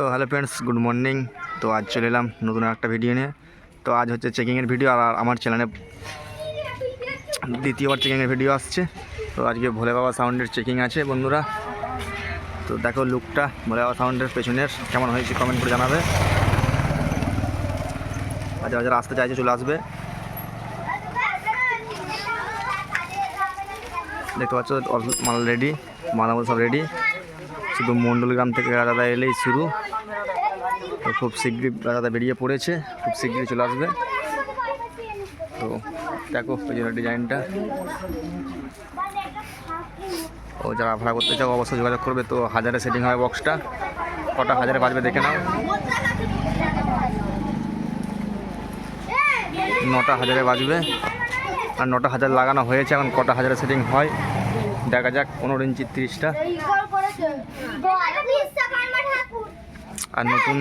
তো hello friends good morning তো আজ চলে এলাম নতুন একটা ভিডিও নিয়ে। তো আজ হচ্ছে চেকিংয়ের ভিডিও আর আমার চ্যানেলে দ্বিতীয়বার চেকিংয়ের ভিডিও আসছে। তো আজকে ভোলে বাবা সাউন্ডের চেকিং আছে বন্ধুরা। তো দেখো লুকটা ভোলে বাবা সাউন্ডের পেছনের, কেমন হয়েছে কমেন্ট করে জানাবে। আর যারা যারা আসতে চাইছে চলে আসবে। দেখতে পাচ্ছ, মাল রেডি মালামাল সব রেডি শুধু মণ্ডল গ্রাম থেকে রাজাদা এলেই শুরু। তো খুব শীঘ্রই রাজাদা বেরিয়ে পড়েছে, খুব শীঘ্রই চলে আসবে। তো দেখো পেছনের ডিজাইনটা। ও যারা ভাড়া করতে চাও অবশ্যই যোগাযোগ করবে, তো হাজারে সেটিং হবে বক্সটা কটা হাজারে বাজবে দেখে নাও। নটা হাজারে বাজবে। আর নটা হাজার লাগানো হয়েছে, এখন কটা হাজারে সেটিং হয়? দেখা যাক, পনেরো ইঞ্চি তিরিশটা। আর নতুন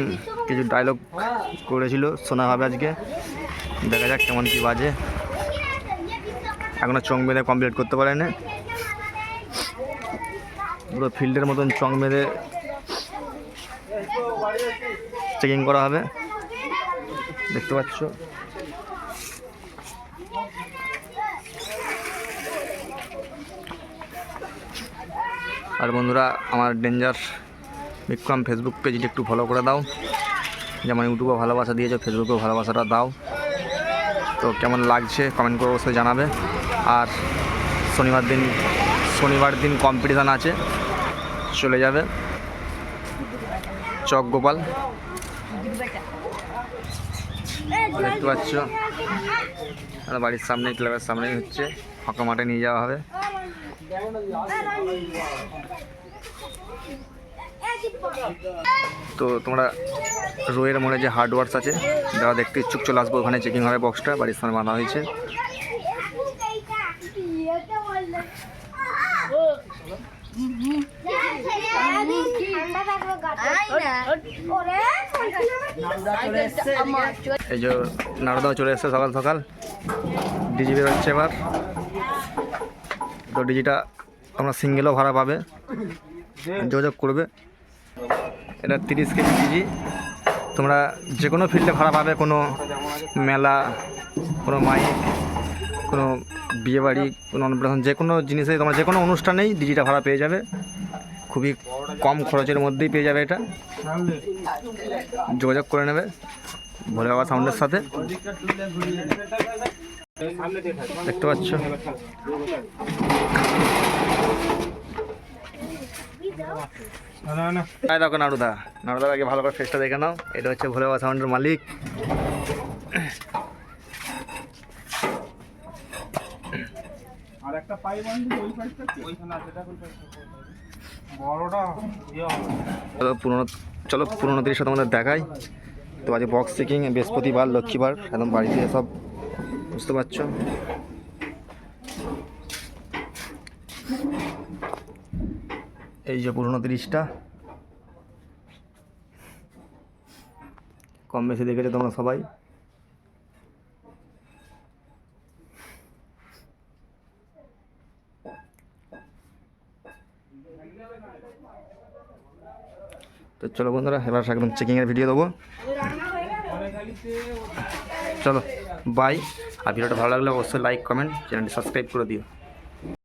কিছু ডায়লগ করেছিল শোনা হবে আজকে। দেখা যাক কেমন কি বাজে। এখনও চং বেঁধে কমপ্লিট করতে পারে না পুরো ফিল্ডের মতন চং বেঁধে চেকিং করা হবে। দেখতে পাচ্ছ। আর বন্ধুরা, আমার ডেঞ্জার বিক্রম ফেসবুক পেজটি একটু ফলো করে দাও। যেমন ইউটিউবে ভালোবাসা দিয়েছ ফেসবুকেও ভালোবাসাটা দাও। তো কেমন লাগছে কমেন্ট করে অবশ্যই জানাবে। আর শনিবার দিন শনিবার দিন কম্পিটিশান আছে, চলে যাবে। চক গোপাল। দেখতে পাচ্ছ বাড়ির সামনে ক্লাবের সামনেই হচ্ছে, ফাঁকা মাঠে নিয়ে যাওয়া হবে। তো তোমরা রোয়ের মোড়ে যে হার্ডওয়ার্স আছে, যারা দেখতে ইচ্ছুক চলে আসব, ওখানে চেকিং হবে বক্সটা বাড়ির সামনে বাঁধা হয়েছে। এই যে নারদাও চলে এসছে সকাল সকাল। ডিজি বেরোচ্ছে এবার। তো ডিজিটা তোমরা সিঙ্গেলও ভাড়া পাবে। যোগাযোগ করবে। এটা তিরিশ কেজি ডিজি তোমরা যে কোনো ফিল্ডে ভাড়া পাবে, কোনো মেলা, কোনো মাইক, কোনো বিয়েবাড়ি, কোনো অন্নপ্রাশন যে কোনো জিনিসে তোমরা যে কোনো অনুষ্ঠানেই ডিজিটা ভাড়া পেয়ে যাবে। খুবই কম খরচের মধ্যেই পেয়ে যাবে এটা। যোগাযোগ করে নেবে। ভোলে বাবা সাউন্ডের সাথে। দেখতে পাচ্ছ? হ্যাঁ দেখো নাড়ুদা। নাড়ুদার আগে ভালো করে ফেসটা দেখে নাও। এটা হচ্ছে ভোলে বাবা সাউন্ডের মালিক। আর একটা পাইপ ওই পাইপটা ওইখানে আছে বড়টা ইয়ে চলো পুরোনো চলো পুরোনো দৃশ্য তোমাদের দেখাই। তো আজকে বক্স চেকিং বৃহস্পতিবার লক্ষ্মীবার একদম বাড়িতে সব বুঝতে পারছ? এই যে পুরোনো তিরিশটা। কম বেশি দেখেছ তোমরা সবাই? তো চলো বন্ধুরা, এবার একদম চেকিংয়ের ভিডিও দেবো। চলো বাই আর ভিডিওটা ভালো লাগলে অবশ্যই লাইক কমেন্ট চ্যানেলটি সাবস্ক্রাইব করে দিও।